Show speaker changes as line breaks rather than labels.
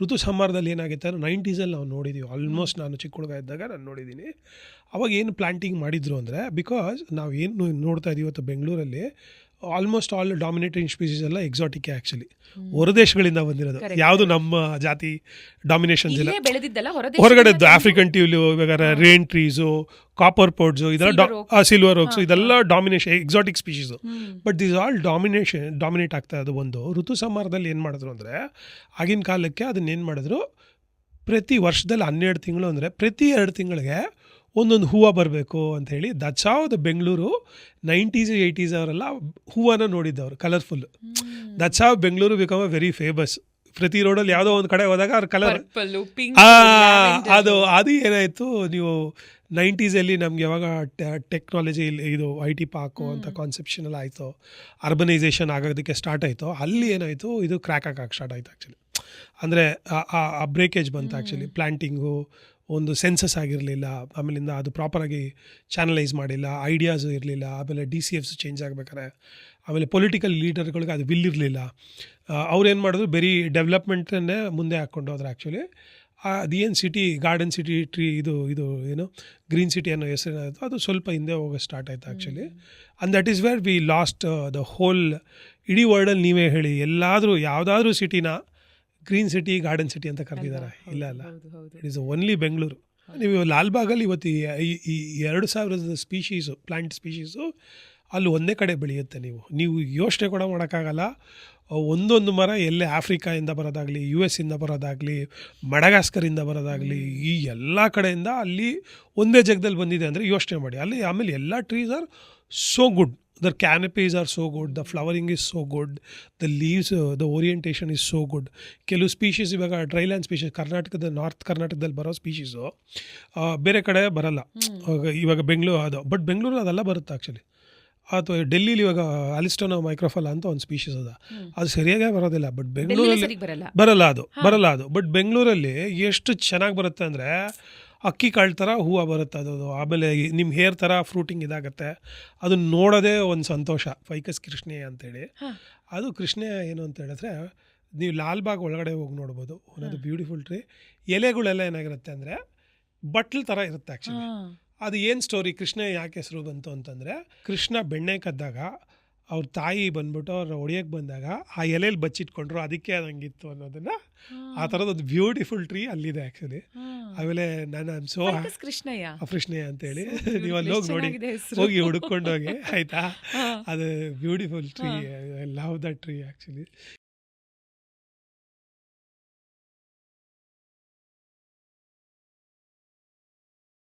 ಋತು ಸಂಹಾರದಲ್ಲಿ ಏನಾಗುತ್ತೆ ಅಂದರೆ ನೈಂಟೀಸಲ್ಲಿ ನಾವು ನೋಡಿದ್ದೀವಿ ಆಲ್ಮೋಸ್ಟ್ ನಾನು ಚಿಕ್ಕ ಹುಡುಗ ಇದ್ದಾಗ ನಾನು ನೋಡಿದ್ದೀನಿ ಅವಾಗ ಏನು ಪ್ಲಾಂಟಿಂಗ್ ಮಾಡಿದ್ರು ಅಂದರೆ ಬಿಕಾಸ್ ನಾವು ಏನು ನೋಡ್ತಾ ಇದ್ದೀವಿ ಇವತ್ತು ಬೆಂಗಳೂರಲ್ಲಿ ಆಲ್ಮೋಸ್ಟ್ ಆಲ್ ಡಾಮಿನೇಟಿಂಗ್ ಸ್ಪೀಸೀಸ್ ಎಲ್ಲ ಎಕ್ಸಾಟಿಕ್ ಆ್ಯಕ್ಚುಲಿ ಹೊರದೇಶಗಳಿಂದ ಬಂದಿರೋದು. ಯಾವುದು ನಮ್ಮ ಜಾತಿ ಡಾಮಿನೇಷನ್ಸ್ ಇಲ್ಲ ಹೊರಗಡೆದ್ದು ಆಫ್ರಿಕನ್ ಟ್ಯೂಲು ಇವಾಗ ರೇನ್ ಟ್ರೀಸು ಕಾಪರ್ ಪೋಡ್ಸು ಇದೆಲ್ಲ ಸಿಲ್ವರ್
ಹೋಗ್ಸು
ಇದೆಲ್ಲ domination exotic species but these all domination dominate ಆಗ್ತಾ ಇರೋದು ಒಂದು. ಋತು ಸಂಹಾರದಲ್ಲಿ ಏನು ಮಾಡಿದ್ರು ಅಂದರೆ ಆಗಿನ ಕಾಲಕ್ಕೆ ಅದನ್ನ ಏನು ಮಾಡಿದ್ರು ಪ್ರತಿ ವರ್ಷದಲ್ಲಿ ಹನ್ನೆರಡು ತಿಂಗಳು ಅಂದರೆ ಪ್ರತಿ ಎರಡು ತಿಂಗಳಿಗೆ ಒಂದೊಂದು ಹೂವು ಬರಬೇಕು ಅಂತ ಹೇಳಿ that's how the Bengaluru nineties eighties ಅವರೆಲ್ಲ ಹೂವನ್ನ ನೋಡಿದ್ದವರು colourful that's ಚಾವ್ Bengaluru become a very famous ಪ್ರತಿ ರೋಡಲ್ಲಿ ಯಾವುದೋ ಒಂದು ಕಡೆ ಹೋದಾಗ ಅವ್ರ ಕಲರ್ ಅದು ಅದು ಏನಾಯಿತು ನೀವು ನೈಂಟೀಸಲ್ಲಿ ನಮ್ಗೆ ಯಾವಾಗ ಟೆಕ್ನಾಲಜಿ ಇದು ಐ ಟಿ ಪಾರ್ಕು ಅಂತ ಕಾನ್ಸೆಪ್ಷನ್ ಎಲ್ಲ ಆಯಿತು ಅರ್ಬನೈಸೇಷನ್ ಆಗೋದಕ್ಕೆ ಸ್ಟಾರ್ಟ್ ಆಯಿತು ಅಲ್ಲಿ ಏನಾಯಿತು ಇದು ಕ್ರ್ಯಾಕ್ ಆಗಕ್ಕೆ ಸ್ಟಾರ್ಟ್ ಆಯಿತು ಆ್ಯಕ್ಚುಲಿ ಅಂದರೆ ಆ ಬ್ರೇಕೇಜ್ ಬಂತು ಆ್ಯಕ್ಚುಲಿ ಪ್ಲ್ಯಾಂಟಿಂಗು ಒಂದು ಸೆನ್ಸಸ್ ಆಗಿರಲಿಲ್ಲ ಆಮೇಲಿಂದ ಅದು ಪ್ರಾಪರಾಗಿ ಚಾನಲೈಸ್ ಮಾಡಿಲ್ಲ ಐಡಿಯಾಸು ಇರಲಿಲ್ಲ ಆಮೇಲೆ ಡಿ ಸಿ ಎಫ್ಸ್ ಚೇಂಜ್ ಆಗ್ಬೇಕಾರೆ ಆಮೇಲೆ ಪೊಲಿಟಿಕಲ್ ಲೀಡರ್ಗಳಿಗೆ ಅದು ವಿಲ್ ಇರಲಿಲ್ಲ. ಅವ್ರೇನು ಮಾಡಿದ್ರು ಬರೀ ಡೆವಲಪ್ಮೆಂಟನ್ನೇ ಮುಂದೆ ಹಾಕ್ಕೊಂಡು ಹೋದ್ರೆ ಆ್ಯಕ್ಚುಲಿ ಅದೇನು ಸಿಟಿ ಗಾರ್ಡನ್ ಸಿಟಿ ಟ್ರೀ ಇದು ಇದು ಏನು ಗ್ರೀನ್ ಸಿಟಿ ಅನ್ನೋ ಹೆಸರು ಅದು ಸ್ವಲ್ಪ ಹಿಂದೆ ಹೋಗೋ ಸ್ಟಾರ್ಟ್ ಆಯಿತು actually and that is where we lost the whole ಇಡೀ ವರ್ಲ್ಡಲ್ಲಿ ನೀವೇ ಹೇಳಿ ಎಲ್ಲಾದರೂ ಯಾವುದಾದ್ರೂ ಸಿಟಿನ ಗ್ರೀನ್ ಸಿಟಿ ಗಾರ್ಡನ್ ಸಿಟಿ ಅಂತ ಕರೆದಿದ್ದಾರೆ. ಇಲ್ಲ ಅಲ್ಲ. ಇಟ್ ಈಸ್ ಓನ್ಲಿ ಬೆಂಗಳೂರು ನೀವು ಲಾಲ್ಬಾಗಲ್ಲಿ ಇವತ್ತು ಈ- ಎರಡು ಸಾವಿರದ ಸ್ಪೀಶೀಸು ಪ್ಲಾಂಟ್ ಸ್ಪೀಶೀಸು ಅಲ್ಲಿ ಒಂದೇ ಕಡೆ ಬೆಳೆಯುತ್ತೆ ನೀವು. ನೀವು ಯೋಚನೆ ಕೂಡ ಮಾಡೋಕ್ಕಾಗಲ್ಲ. ಒಂದೊಂದು ಮರ ಎಲ್ಲೇ ಆಫ್ರಿಕಾಯಿಂದ ಬರೋದಾಗಲಿ ಯು ಎಸ್ಸಿಂದ ಇಂದ ಬರೋದಾಗಲಿ ಮಡಗಾಸ್ಕರಿಂದ ಬರೋದಾಗಲಿ ಈ ಎಲ್ಲ ಕಡೆಯಿಂದ ಅಲ್ಲಿ ಒಂದೇ ಜಾಗದಲ್ಲಿ ಬಂದಿದೆ ಅಂದರೆ ಯೋಚನೆ ಮಾಡಿ. ಅಲ್ಲಿ ಆಮೇಲೆ ಎಲ್ಲ trees are so good the canopies are so good the flowering is so good the leaves the orientation is so good ಕೆಲವು ಸ್ಪೀಷೀಸ್ ಇವಾಗ ಡ್ರೈಲ್ಯಾಂಡ್ ಸ್ಪೀಷೀಸ್ ಕರ್ನಾಟಕದ ನಾರ್ತ್ ಕರ್ನಾಟಕದಲ್ಲಿ ಬರೋ ಸ್ಪೀಷೀಸು ಬೇರೆ ಕಡೆ ಬರಲ್ಲ. ಇವಾಗ ಬೆಂಗಳೂರು ಅದು ಬಟ್ ಬೆಂಗಳೂರು ಅದೆಲ್ಲ ಬರುತ್ತೆ ಆ್ಯಕ್ಚುಲಿ ಅಥವಾ ಡೆಲ್ಲಿಲಿ ಇವಾಗ ಅಲಿಸ್ಟೋನೋ ಮೈಕ್ರೋಫಲ ಅಂತ ಒಂದು ಸ್ಪೀಷೀಸ್ ಅದ. ಅದು ಸರಿಯಾಗೇ ಬರೋದಿಲ್ಲ ಬಟ್ ಬೆಂಗಳೂರಲ್ಲಿ
ಬರಲ್ಲ.
ಅದು ಬರಲ್ಲ ಅದು ಬಟ್ ಬೆಂಗಳೂರಲ್ಲಿ ಎಷ್ಟು ಚೆನ್ನಾಗಿ ಬರುತ್ತೆ ಅಂದರೆ ಅಕ್ಕಿ ಕಾಳು ಥರ ಹೂವು ಬರುತ್ತೆ ಅದು ಆಮೇಲೆ ನಿಮ್ಮ ಹೇರ್ ಥರ ಫ್ರೂಟಿಂಗ್ ಇದಾಗುತ್ತೆ. ಅದನ್ನ ನೋಡೋದೇ ಒಂದು ಸಂತೋಷ ಫೈಕಸ್ ಕೃಷ್ಣೆ ಅಂತೇಳಿ. ಅದು ಕೃಷ್ಣೆ ಏನು ಅಂತ ಹೇಳಿದ್ರೆ ನೀವು ಲಾಲ್ಬಾಗ್ ಒಳಗಡೆ ಹೋಗಿ ನೋಡ್ಬೋದು ಒಂದು ಬ್ಯೂಟಿಫುಲ್ ಟ್ರೀ ಎಲೆಗಳೆಲ್ಲ ಏನಾಗಿರುತ್ತೆ ಅಂದರೆ ಬಟ್ಲ್ ಥರ ಇರುತ್ತೆ ಆ್ಯಕ್ಚುಲಿ ಅದು ಏನು ಸ್ಟೋರಿ ಕೃಷ್ಣ ಯಾಕೆ ಹೆಸರು ಬಂತು ಅಂತಂದರೆ ಕೃಷ್ಣ ಬೆಣ್ಣೆ ಕದ್ದಾಗ ಅವ್ರ ತಾಯಿ ಬಂದ್ಬಿಟ್ಟು ಅವ್ರ ಒಡೆಯಕ್ಕೆ ಬಂದಾಗ ಆ ಎಲೆಯಲ್ಲಿ ಬಚ್ಚಿಟ್ಕೊಂಡ್ರು ಅದಕ್ಕೆ ಅದಂಗಿತ್ತು ಹಂಗಿತ್ತು ಅನ್ನೋದನ್ನ ಆ ಥರದೊಂದು ಬ್ಯೂಟಿಫುಲ್ ಟ್ರೀ ಅಲ್ಲಿದೆ ಆ್ಯಕ್ಚುಲಿ ಆಮೇಲೆ ನಾನು ಐಮ್ ಸೋ
ಕೃಷ್ಣಯ್ಯ.
ಕೃಷ್ಣಯ್ಯ ಅಂತೇಳಿ.
So beautiful.
ನೀವು ಅಲ್ಲಿ ಹೋಗಿ ನೋಡಿ. ಹೋಗಿ ಹುಡುಕೊಂಡೋಗಿ ಹೋಗಿ ಆಯಿತಾ ಅದು beautiful tree I love that tree actually